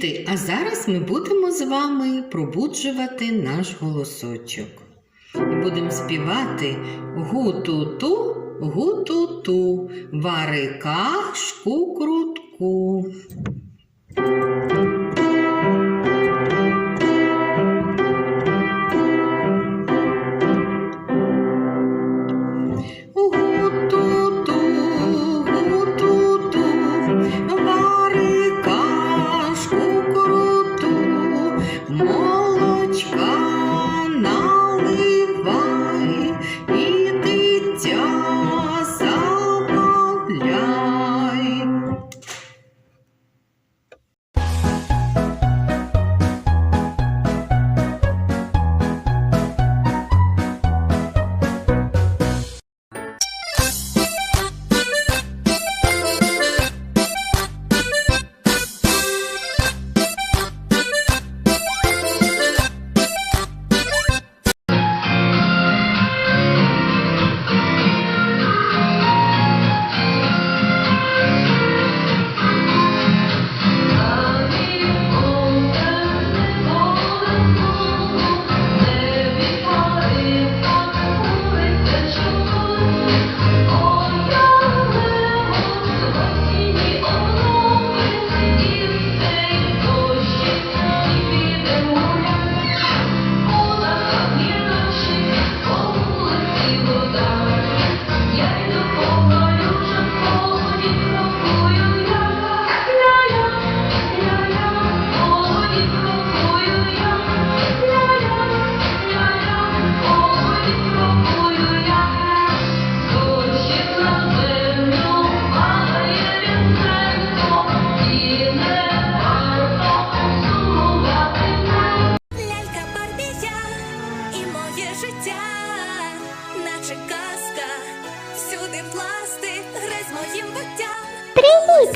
Діти, а зараз ми будемо з вами пробуджувати наш голосочок. І будемо співати гу-ту-ту, гу-ту-ту, варикашку крутку.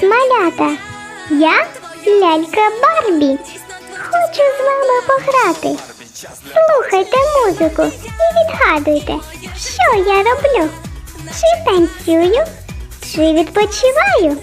Малята! Я лялька Барбі. Хочу з вами пограти. Слухайте музику і відгадуйте, що я роблю. Чи танцюю, чи відпочиваю.